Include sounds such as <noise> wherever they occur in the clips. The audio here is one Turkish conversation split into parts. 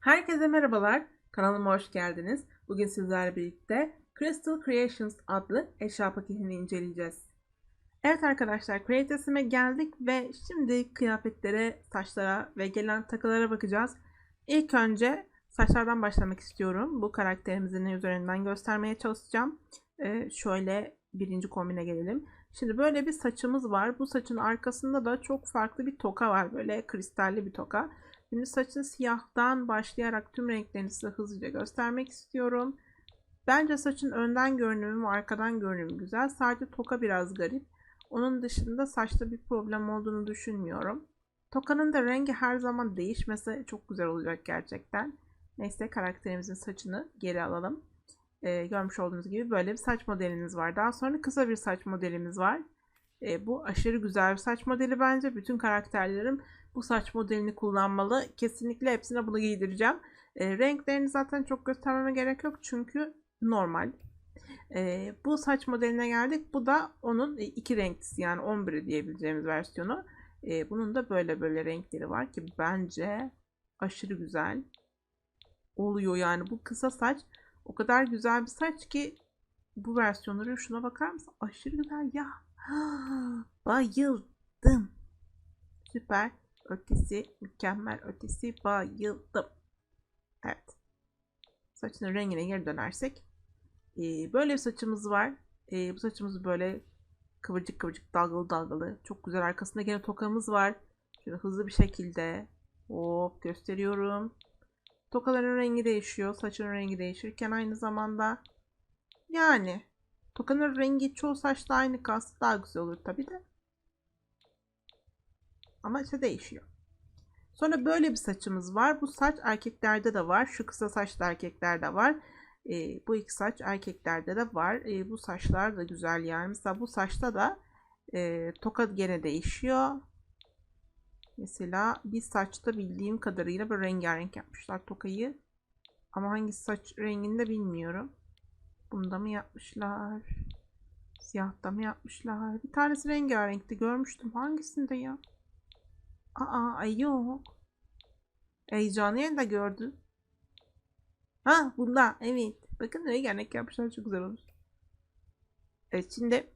Herkese merhabalar. Kanalıma hoş geldiniz. Bugün sizlerle birlikte Crystal Creations adlı eşya paketini inceleyeceğiz. Evet arkadaşlar Creates'ime geldik ve şimdi kıyafetlere, saçlara ve gelen takılara bakacağız. İlk önce saçlardan başlamak istiyorum. Bu karakterimizin üzerinden göstermeye çalışacağım. Ee, şöyle birinci kombine gelelim. Şimdi böyle bir saçımız var. Bu saçın arkasında da çok farklı bir toka var. Böyle kristalli bir toka. Şimdi saçın siyahtan başlayarak tüm renklerini size hızlıca göstermek istiyorum. Bence saçın önden görünümü ve arkadan görünümü güzel. Sadece toka biraz garip. Onun dışında saçta bir problem olduğunu düşünmüyorum. Tokanın da rengi her zaman değişmese çok güzel olacak gerçekten. Neyse karakterimizin saçını geri alalım. Ee, görmüş olduğunuz gibi böyle bir saç modelimiz var. Daha sonra kısa bir saç modelimiz var. Ee, bu aşırı güzel bir saç modeli bence. Bütün karakterlerim bu saç modelini kullanmalı. Kesinlikle hepsine bunu giydireceğim. E, renklerini zaten çok göstermeme gerek yok çünkü normal. E, bu saç modeline geldik. Bu da onun iki renklisi yani 11 diyebileceğimiz versiyonu. E, bunun da böyle böyle renkleri var ki bence aşırı güzel oluyor yani bu kısa saç o kadar güzel bir saç ki bu versiyonları şuna bakar mısın? Aşırı güzel ya. <gasps> Bayıldım. Süper ötesi, mükemmel ötesi bayıldım. Evet. Saçının rengine geri dönersek. Ee, böyle bir saçımız var. Ee, bu saçımız böyle kıvırcık kıvırcık dalgalı dalgalı. Çok güzel arkasında gene tokamız var. Şöyle hızlı bir şekilde hop gösteriyorum. Tokaların rengi değişiyor. Saçın rengi değişirken aynı zamanda yani tokanın rengi çoğu saçta aynı kalsın daha güzel olur tabi de. Ama işte değişiyor. Sonra böyle bir saçımız var. Bu saç erkeklerde de var. Şu kısa saçlı erkeklerde var. E, bu iki saç erkeklerde de var. E, bu saçlar da güzel yani. Mesela bu saçta da e, toka gene değişiyor. Mesela bir saçta bildiğim kadarıyla böyle rengarenk yapmışlar tokayı. Ama hangi saç renginde bilmiyorum. Bunda mı yapmışlar? Siyahta mı yapmışlar? Bir tanesi rengarenkti görmüştüm. Hangisinde ya? Aa ay yok. Heyecanı yerinde gördün. Ha bunda evet. Bakın ne gernek yapmışlar çok güzel olmuş. Evet şimdi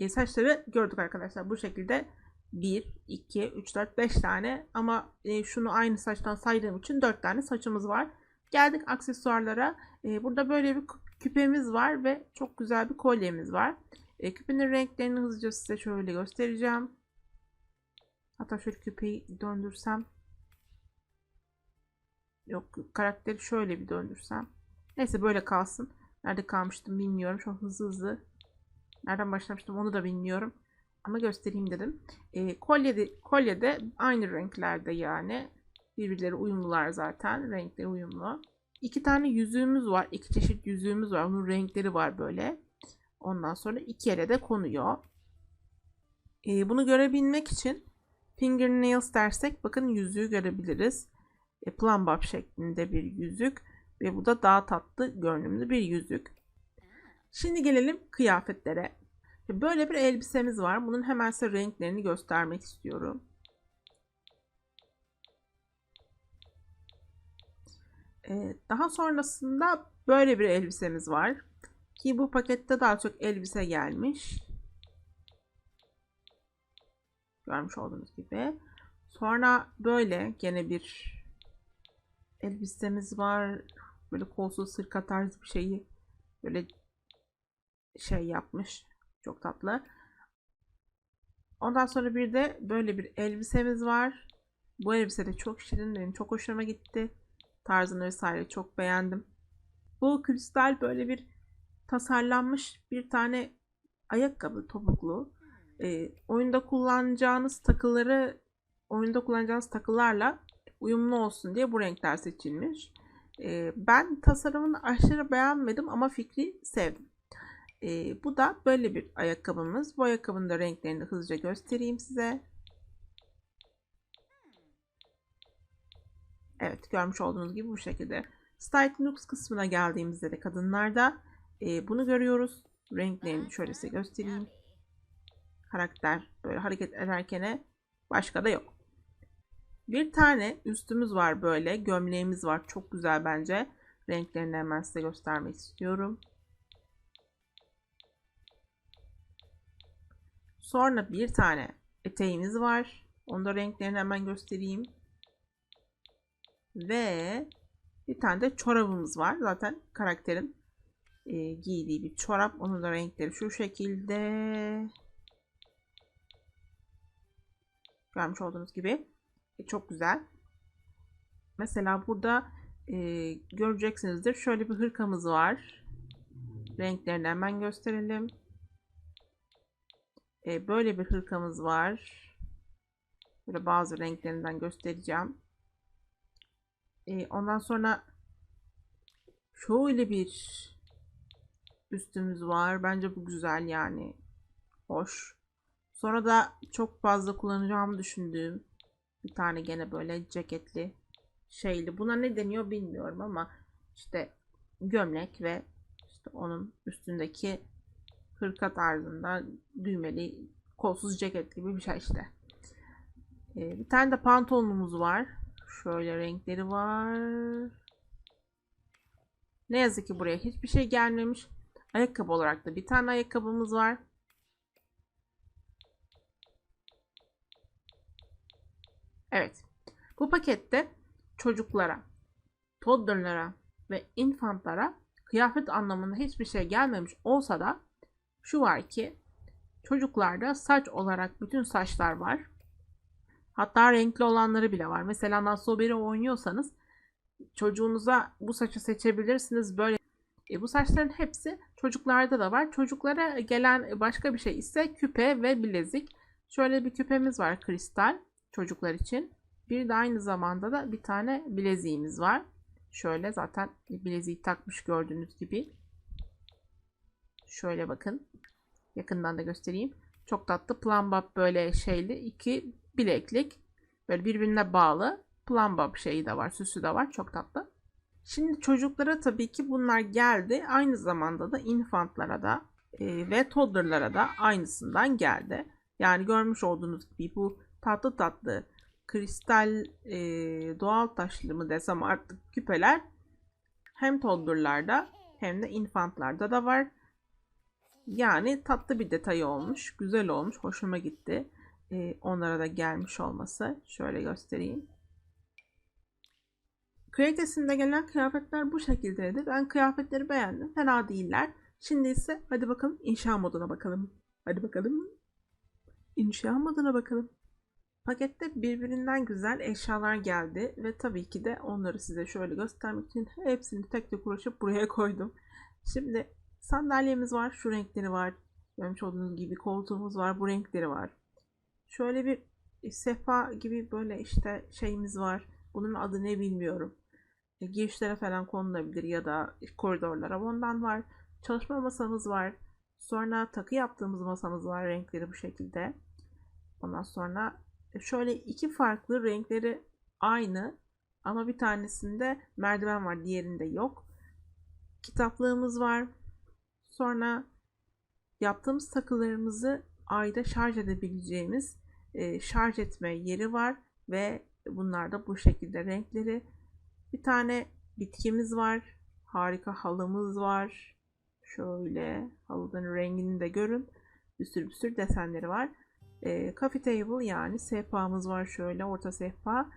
e, saçları gördük arkadaşlar. Bu şekilde 1, 2, 3, 4, 5 tane ama e, şunu aynı saçtan saydığım için 4 tane saçımız var. Geldik aksesuarlara. E, burada böyle bir küpemiz var ve çok güzel bir kolyemiz var. E, küpenin renklerini hızlıca size şöyle göstereceğim. Hatta şöyle küpeyi döndürsem. Yok karakteri şöyle bir döndürsem. Neyse böyle kalsın. Nerede kalmıştım bilmiyorum. Çok hızlı hızlı. Nereden başlamıştım onu da bilmiyorum. Ama göstereyim dedim. E, kolyede, kolyede aynı renklerde yani. Birbirleri uyumlular zaten. Renkleri uyumlu. İki tane yüzüğümüz var. İki çeşit yüzüğümüz var. Onun renkleri var böyle. Ondan sonra iki yere de konuyor. E, bunu görebilmek için Fingernails dersek bakın yüzüğü görebiliriz. E, plum bob şeklinde bir yüzük ve bu da daha tatlı görünümlü bir yüzük. Şimdi gelelim kıyafetlere. Böyle bir elbisemiz var. Bunun hemen size renklerini göstermek istiyorum. Ee, daha sonrasında böyle bir elbisemiz var. Ki bu pakette daha çok elbise gelmiş. Görmüş olduğunuz gibi. Sonra böyle gene bir elbisemiz var. Böyle kolsuz sırka tarzı bir şeyi böyle şey yapmış. Çok tatlı. Ondan sonra bir de böyle bir elbisemiz var. Bu elbise de çok şirin. Benim çok hoşuma gitti. Tarzını vesaire çok beğendim. Bu kristal böyle bir tasarlanmış bir tane ayakkabı topuklu e, oyunda kullanacağınız takıları oyunda kullanacağınız takılarla uyumlu olsun diye bu renkler seçilmiş. E, ben tasarımını aşırı beğenmedim ama fikri sevdim. E, bu da böyle bir ayakkabımız. Bu ayakkabının da renklerini hızlıca göstereyim size. Evet görmüş olduğunuz gibi bu şekilde. Style Looks kısmına geldiğimizde de kadınlarda e, bunu görüyoruz. Renklerini şöyle size göstereyim karakter böyle hareket ederken başka da yok. Bir tane üstümüz var böyle. Gömleğimiz var. Çok güzel bence. Renklerini hemen size göstermek istiyorum. Sonra bir tane eteğimiz var. Onu da renklerini hemen göstereyim. Ve bir tane de çorabımız var. Zaten karakterin e, giydiği bir çorap. Onun da renkleri şu şekilde. Görmüş olduğunuz gibi. E, çok güzel. Mesela burada e, göreceksinizdir. Şöyle bir hırkamız var. Renklerini hemen gösterelim. E, böyle bir hırkamız var. Böyle bazı renklerinden göstereceğim. E, ondan sonra şöyle bir üstümüz var. Bence bu güzel yani. Hoş. Sonra da çok fazla kullanacağımı düşündüğüm bir tane gene böyle ceketli şeyli. Buna ne deniyor bilmiyorum ama işte gömlek ve işte onun üstündeki hırka tarzında düğmeli kolsuz ceket gibi bir şey işte. Ee, bir tane de pantolonumuz var. Şöyle renkleri var. Ne yazık ki buraya hiçbir şey gelmemiş. Ayakkabı olarak da bir tane ayakkabımız var. Evet. Bu pakette çocuklara, toddlerlara ve infantlara kıyafet anlamında hiçbir şey gelmemiş olsa da şu var ki çocuklarda saç olarak bütün saçlar var. Hatta renkli olanları bile var. Mesela Nasoberi oynuyorsanız çocuğunuza bu saçı seçebilirsiniz. Böyle e, bu saçların hepsi çocuklarda da var. Çocuklara gelen başka bir şey ise küpe ve bilezik. Şöyle bir küpemiz var kristal çocuklar için. Bir de aynı zamanda da bir tane bileziğimiz var. Şöyle zaten bileziği takmış gördüğünüz gibi. Şöyle bakın. Yakından da göstereyim. Çok tatlı plumbob böyle şeyli iki bileklik. Böyle birbirine bağlı plumbob şeyi de var, süsü de var. Çok tatlı. Şimdi çocuklara tabii ki bunlar geldi. Aynı zamanda da infantlara da e, ve toddlerlara da aynısından geldi. Yani görmüş olduğunuz gibi bu tatlı tatlı kristal e, doğal taşlı mı desem artık küpeler hem toddlerlarda hem de infantlarda da var. Yani tatlı bir detay olmuş. Güzel olmuş. Hoşuma gitti. E, onlara da gelmiş olması. Şöyle göstereyim. Creates'inde gelen kıyafetler bu şekildeydi. Ben kıyafetleri beğendim. Fena değiller. Şimdi ise hadi bakalım inşa moduna bakalım. Hadi bakalım. İnşa moduna bakalım. Pakette birbirinden güzel eşyalar geldi ve tabii ki de onları size şöyle göstermek için hepsini tek tek uğraşıp buraya koydum. Şimdi sandalyemiz var, şu renkleri var. Görmüş olduğunuz gibi koltuğumuz var, bu renkleri var. Şöyle bir sefa gibi böyle işte şeyimiz var. Bunun adı ne bilmiyorum. E, girişlere falan konulabilir ya da koridorlara ondan var. Çalışma masamız var. Sonra takı yaptığımız masamız var. Renkleri bu şekilde. Ondan sonra şöyle iki farklı renkleri aynı ama bir tanesinde merdiven var diğerinde yok. Kitaplığımız var. Sonra yaptığımız takılarımızı ayda şarj edebileceğimiz e, şarj etme yeri var ve bunlar da bu şekilde renkleri. Bir tane bitkimiz var. Harika halımız var. Şöyle halının rengini de görün. Bir sürü bir sürü desenleri var. E, coffee table yani sehpamız var şöyle orta sehpa.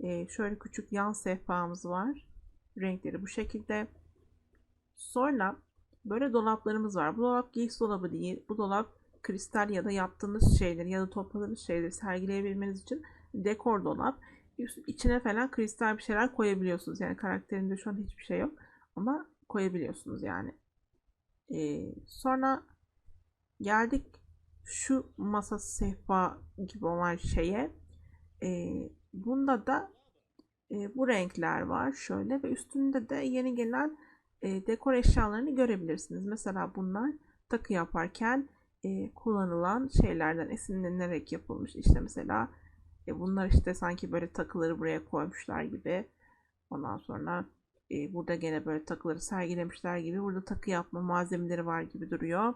E, şöyle küçük yan sehpamız var. Renkleri bu şekilde. Sonra böyle dolaplarımız var. Bu dolap giysi dolabı değil. Bu dolap kristal ya da yaptığınız şeyleri ya da topladığınız şeyleri sergileyebilmeniz için dekor dolap. İçine falan kristal bir şeyler koyabiliyorsunuz. Yani karakterinde şu an hiçbir şey yok. Ama koyabiliyorsunuz yani. Ee, sonra geldik şu masa sehpa gibi olan şeye. E, bunda da e, bu renkler var şöyle ve üstünde de yeni gelen e, dekor eşyalarını görebilirsiniz. Mesela bunlar takı yaparken e, kullanılan şeylerden esinlenerek yapılmış. İşte mesela e, bunlar işte sanki böyle takıları buraya koymuşlar gibi. Ondan sonra e, burada gene böyle takıları sergilemişler gibi. Burada takı yapma malzemeleri var gibi duruyor.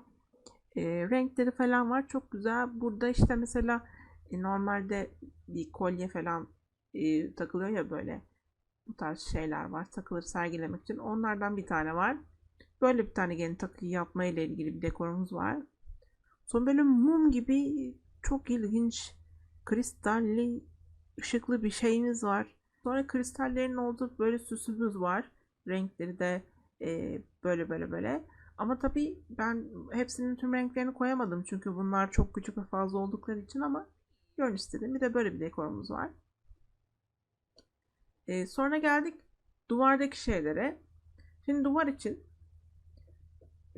E, renkleri falan var. Çok güzel. Burada işte mesela e, normalde bir kolye falan e, takılıyor ya böyle bu tarz şeyler var takıları sergilemek için. Onlardan bir tane var. Böyle bir tane gene takıyı yapma ile ilgili bir dekorumuz var. Son böyle mum gibi çok ilginç kristalli ışıklı bir şeyimiz var. Sonra kristallerin olduğu böyle süsümüz var. Renkleri de e, böyle böyle böyle. Ama tabii ben hepsinin tüm renklerini koyamadım. Çünkü bunlar çok küçük ve fazla oldukları için ama görün istedim. Bir de böyle bir dekorumuz var. E, sonra geldik duvardaki şeylere. Şimdi duvar için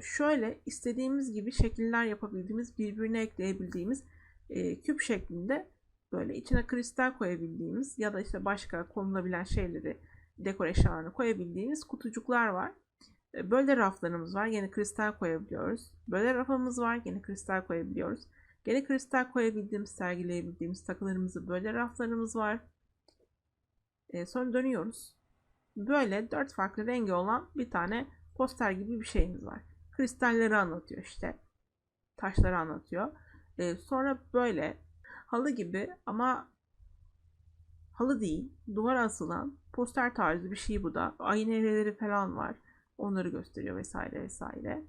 şöyle istediğimiz gibi şekiller yapabildiğimiz, birbirine ekleyebildiğimiz e, küp şeklinde böyle içine kristal koyabildiğimiz ya da işte başka konulabilen şeyleri dekor eşyalarını koyabildiğimiz kutucuklar var. E, böyle raflarımız var. Yine kristal koyabiliyoruz. Böyle rafımız var. Yine kristal koyabiliyoruz. Yine kristal koyabildiğimiz, sergileyebildiğimiz takılarımızı böyle raflarımız var. E, sonra dönüyoruz. Böyle dört farklı rengi olan bir tane poster gibi bir şeyimiz var. Kristalleri anlatıyor işte. Taşları anlatıyor. E, sonra böyle halı gibi ama halı değil, duvara asılan poster tarzı bir şey bu da. Ayneleri falan var. Onları gösteriyor vesaire vesaire.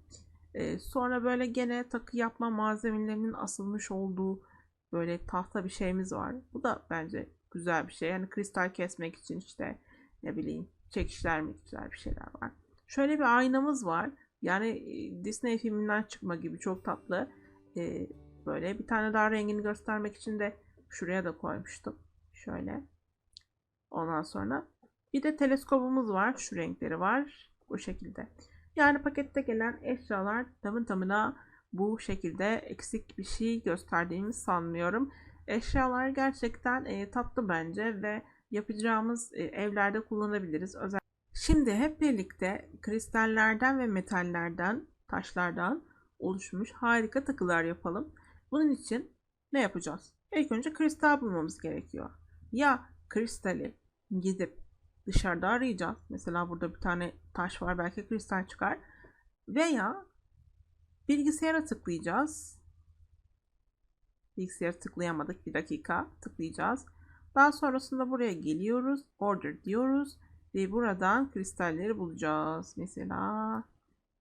Ee, sonra böyle gene takı yapma malzemelerinin asılmış olduğu böyle tahta bir şeyimiz var. Bu da bence güzel bir şey. Yani kristal kesmek için işte ne bileyim çekişler mikişler bir şeyler var. Şöyle bir aynamız var. Yani e, Disney filminden çıkma gibi çok tatlı. Ee, böyle bir tane daha rengini göstermek için de şuraya da koymuştum. Şöyle. Ondan sonra bir de teleskopumuz var. Şu renkleri var. Bu şekilde. Yani pakette gelen eşyalar tamın tamına bu şekilde eksik bir şey gösterdiğimi sanmıyorum. Eşyalar gerçekten e, tatlı bence ve yapacağımız e, evlerde kullanabiliriz. Özel Şimdi hep birlikte kristallerden ve metallerden, taşlardan oluşmuş harika takılar yapalım. Bunun için ne yapacağız? İlk önce kristal bulmamız gerekiyor. Ya kristali gidip dışarıda arayacağız. Mesela burada bir tane taş var belki kristal çıkar. Veya bilgisayara tıklayacağız. Bilgisayara tıklayamadık bir dakika tıklayacağız. Daha sonrasında buraya geliyoruz. Order diyoruz. Ve buradan kristalleri bulacağız. Mesela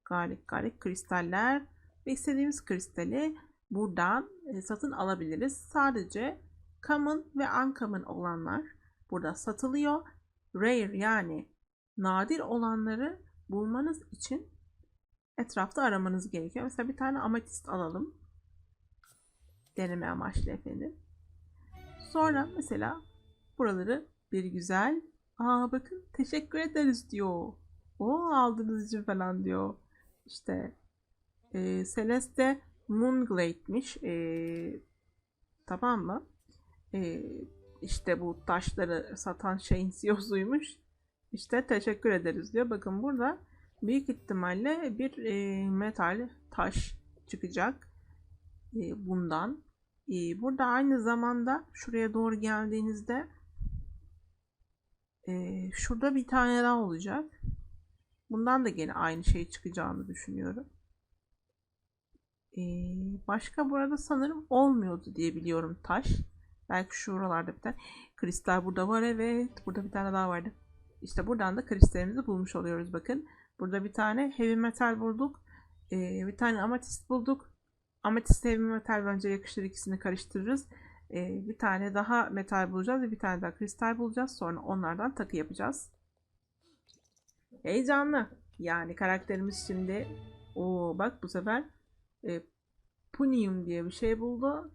garip garip kristaller. Ve istediğimiz kristali buradan e, satın alabiliriz. Sadece common ve uncommon olanlar burada satılıyor. Rare yani nadir olanları bulmanız için etrafta aramanız gerekiyor. Mesela bir tane ametist alalım. Deneme amaçlı efendim. Sonra mesela buraları bir güzel aa bakın teşekkür ederiz diyor. O aldığınız için falan diyor. İşte e, Celeste Moonglade'miş. E, tamam mı? E, işte bu taşları satan şeyin CEO'suymuş. İşte teşekkür ederiz diyor. Bakın burada büyük ihtimalle bir e, metal taş çıkacak e, bundan. E, burada aynı zamanda şuraya doğru geldiğinizde e, şurada bir tane daha olacak. Bundan da gene aynı şey çıkacağını düşünüyorum. E, başka burada sanırım olmuyordu diye biliyorum taş. Belki şuralarda bir tane. Kristal burada var evet. Burada bir tane daha vardı. İşte buradan da kristalimizi bulmuş oluyoruz bakın. Burada bir tane heavy metal bulduk. Ee, bir tane ametist bulduk. Ametist heavy metal bence yakışır ikisini karıştırırız. Ee, bir tane daha metal bulacağız ve bir tane daha kristal bulacağız. Sonra onlardan takı yapacağız. Heyecanlı. Yani karakterimiz şimdi o bak bu sefer e, Punium diye bir şey buldu.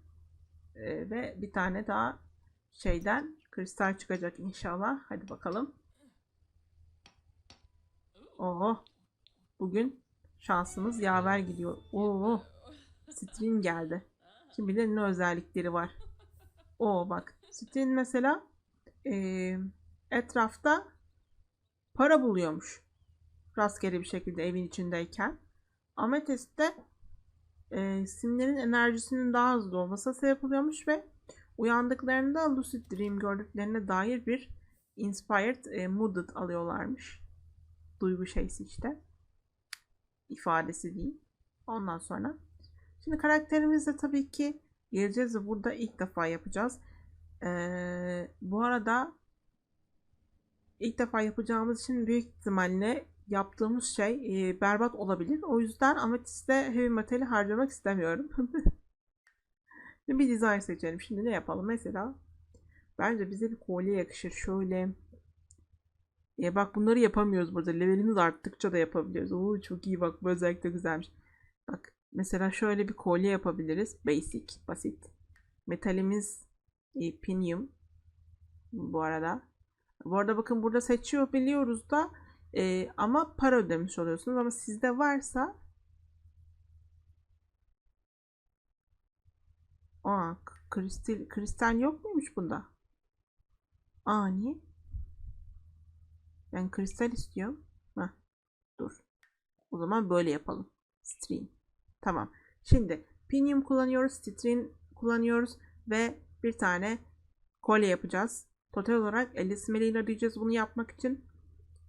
E, ve bir tane daha şeyden kristal çıkacak inşallah. Hadi bakalım. Oho. Bugün şansımız yaver gidiyor. Oo. String geldi. Kim bilir ne özellikleri var. O bak. String mesela e, etrafta para buluyormuş. Rastgele bir şekilde evin içindeyken. Amethyst de e, simlerin enerjisinin daha hızlı olmasına sebep oluyormuş ve uyandıklarında lucid dream gördüklerine dair bir inspired e, mooded alıyorlarmış. Duygu şeysi işte. ifadesi değil. Ondan sonra. Şimdi karakterimizde tabii ki geleceğiz ve burada ilk defa yapacağız. Ee, bu arada ilk defa yapacağımız için büyük ihtimalle yaptığımız şey e, berbat olabilir. O yüzden ametiste heavy metali harcamak istemiyorum. <laughs> Bir design seçelim. Şimdi ne yapalım? Mesela bence bize bir kolye yakışır. Şöyle e bak bunları yapamıyoruz burada. Levelimiz arttıkça da yapabiliyoruz. Oo çok iyi bak bu özellikle güzelmiş. Bak mesela şöyle bir kolye yapabiliriz. Basic, basit. Metalimiz e, pinium. Bu arada. Bu arada bakın burada seçiyor biliyoruz da e, ama para ödemiş oluyorsunuz. Ama sizde varsa Aa, kristal, kristal yok muymuş bunda? Aa niye? Ben kristal istiyorum. Heh, dur. O zaman böyle yapalım. Stream. Tamam. Şimdi pinium kullanıyoruz, string kullanıyoruz ve bir tane kolye yapacağız. Total olarak 50 simeliyle arayacağız bunu yapmak için.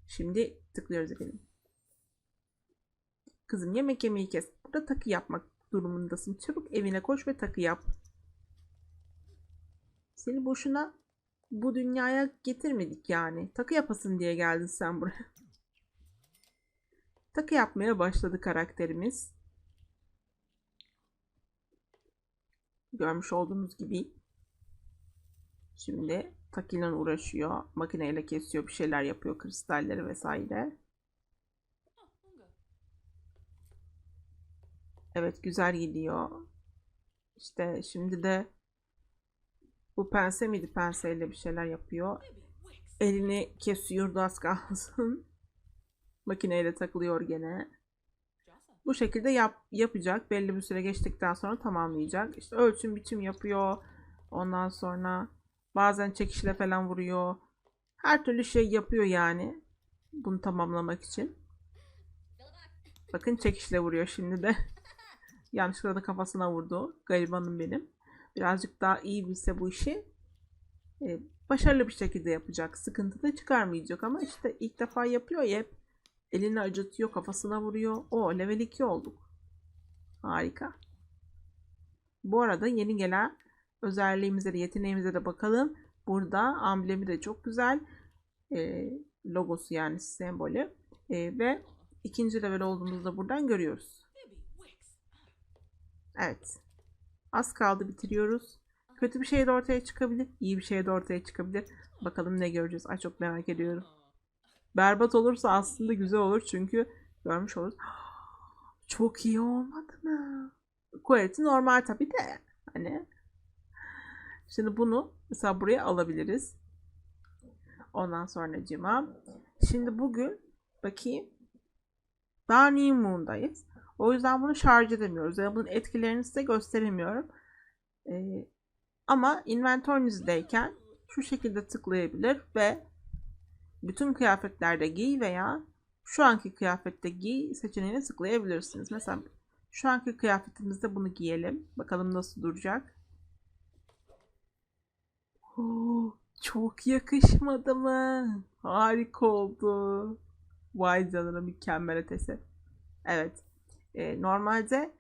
Şimdi tıklıyoruz efendim. Kızım yemek yemeyi kes. Burada takı yapmak durumundasın. Çabuk evine koş ve takı yap. Seni boşuna bu dünyaya getirmedik yani. Takı yapasın diye geldin sen buraya. Takı yapmaya başladı karakterimiz. Görmüş olduğunuz gibi. Şimdi takıyla uğraşıyor. Makineyle kesiyor. Bir şeyler yapıyor. Kristalleri vesaire. Evet güzel gidiyor. İşte şimdi de bu pense miydi? Penseyle bir şeyler yapıyor. Elini kesiyordu az kalsın. <laughs> Makineyle takılıyor gene. Bu şekilde yap, yapacak. Belli bir süre geçtikten sonra tamamlayacak. İşte ölçüm biçim yapıyor. Ondan sonra bazen çekişle falan vuruyor. Her türlü şey yapıyor yani. Bunu tamamlamak için. Bakın çekişle vuruyor şimdi de. <laughs> Yanlışlıkla da kafasına vurdu. Garibanım benim. Birazcık daha iyi bilse bu işi e, başarılı bir şekilde yapacak. Sıkıntı da çıkarmayacak ama işte ilk defa yapıyor ya hep elini acıtıyor, kafasına vuruyor. O level 2 olduk. Harika. Bu arada yeni gelen özelliğimize de yeteneğimize de bakalım. Burada amblemi de çok güzel. E, logosu yani sembolü. E, ve ikinci level olduğumuzda buradan görüyoruz. Evet. Az kaldı bitiriyoruz. Kötü bir şey de ortaya çıkabilir. iyi bir şey de ortaya çıkabilir. Bakalım ne göreceğiz. Ay çok merak ediyorum. Berbat olursa aslında güzel olur çünkü görmüş oluruz. <gasps> Çok iyi olmadı mı? Quality normal tabii de. Hani. Şimdi bunu mesela buraya alabiliriz. Ondan sonra cima. Şimdi bugün bakayım. Daha New Moon'dayız. O yüzden bunu şarj edemiyoruz. Yani bunun etkilerini size gösteremiyorum. Ee, ama inventörünüzdeyken şu şekilde tıklayabilir ve bütün kıyafetlerde giy veya şu anki kıyafette giy seçeneğini tıklayabilirsiniz. Mesela şu anki kıyafetimizde bunu giyelim. Bakalım nasıl duracak. Oo, çok yakışmadı mı? Harika oldu. Vay canına mükemmel ötesi. Evet. E, normalde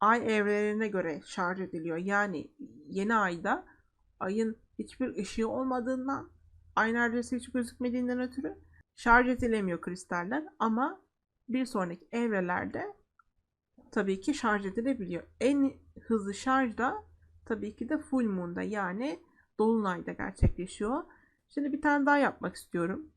ay evrelerine göre şarj ediliyor. Yani yeni ayda ayın hiçbir ışığı olmadığından ay neredeyse hiç gözükmediğinden ötürü şarj edilemiyor kristaller ama bir sonraki evrelerde tabii ki şarj edilebiliyor. En hızlı şarj da tabii ki de full moon'da yani dolunayda gerçekleşiyor. Şimdi bir tane daha yapmak istiyorum.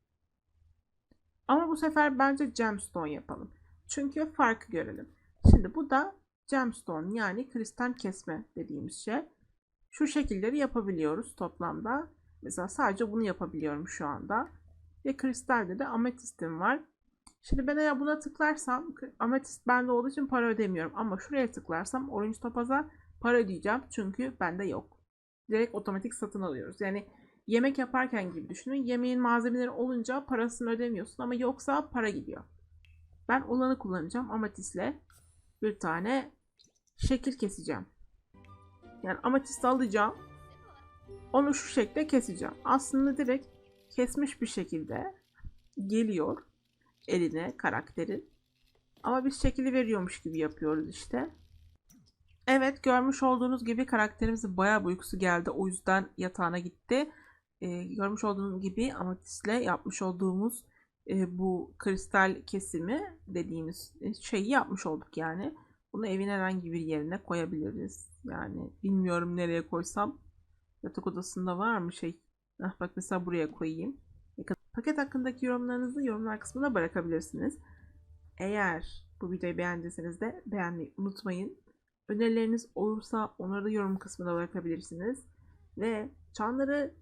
Ama bu sefer bence gemstone yapalım. Çünkü farkı görelim. Şimdi bu da gemstone yani kristal kesme dediğimiz şey. Şu şekilleri yapabiliyoruz toplamda. Mesela sadece bunu yapabiliyorum şu anda. Ve kristalde de ametistim var. Şimdi ben eğer buna tıklarsam ametist bende olduğu için para ödemiyorum. Ama şuraya tıklarsam orange topaza para ödeyeceğim. Çünkü bende yok. Direkt otomatik satın alıyoruz. Yani yemek yaparken gibi düşünün. Yemeğin malzemeleri olunca parasını ödemiyorsun ama yoksa para gidiyor. Ben olanı kullanacağım ametistle bir tane şekil keseceğim. Yani ametist alacağım. Onu şu şekilde keseceğim. Aslında direkt kesmiş bir şekilde geliyor eline karakterin. Ama biz şekli veriyormuş gibi yapıyoruz işte. Evet görmüş olduğunuz gibi karakterimizin bayağı bir uykusu geldi. O yüzden yatağına gitti. e, görmüş olduğunuz gibi amatistle yapmış olduğumuz e, bu kristal kesimi dediğimiz e, şeyi yapmış olduk yani. Bunu evin herhangi bir yerine koyabiliriz. Yani bilmiyorum nereye koysam. Yatak odasında var mı şey? Ah bak mesela buraya koyayım. Paket hakkındaki yorumlarınızı yorumlar kısmına bırakabilirsiniz. Eğer bu videoyu beğendiyseniz de beğenmeyi unutmayın. Önerileriniz olursa onları da yorum kısmına bırakabilirsiniz. Ve çanları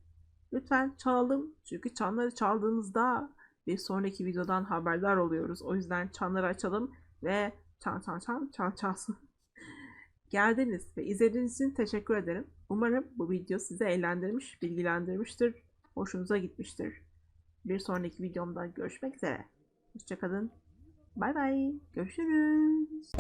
lütfen çalalım. Çünkü çanları çaldığımızda bir sonraki videodan haberdar oluyoruz. O yüzden çanları açalım ve çan çan çan çan çalsın. <laughs> Geldiniz ve izlediğiniz için teşekkür ederim. Umarım bu video sizi eğlendirmiş, bilgilendirmiştir, hoşunuza gitmiştir. Bir sonraki videomda görüşmek üzere. Hoşçakalın. Bay bay. Görüşürüz.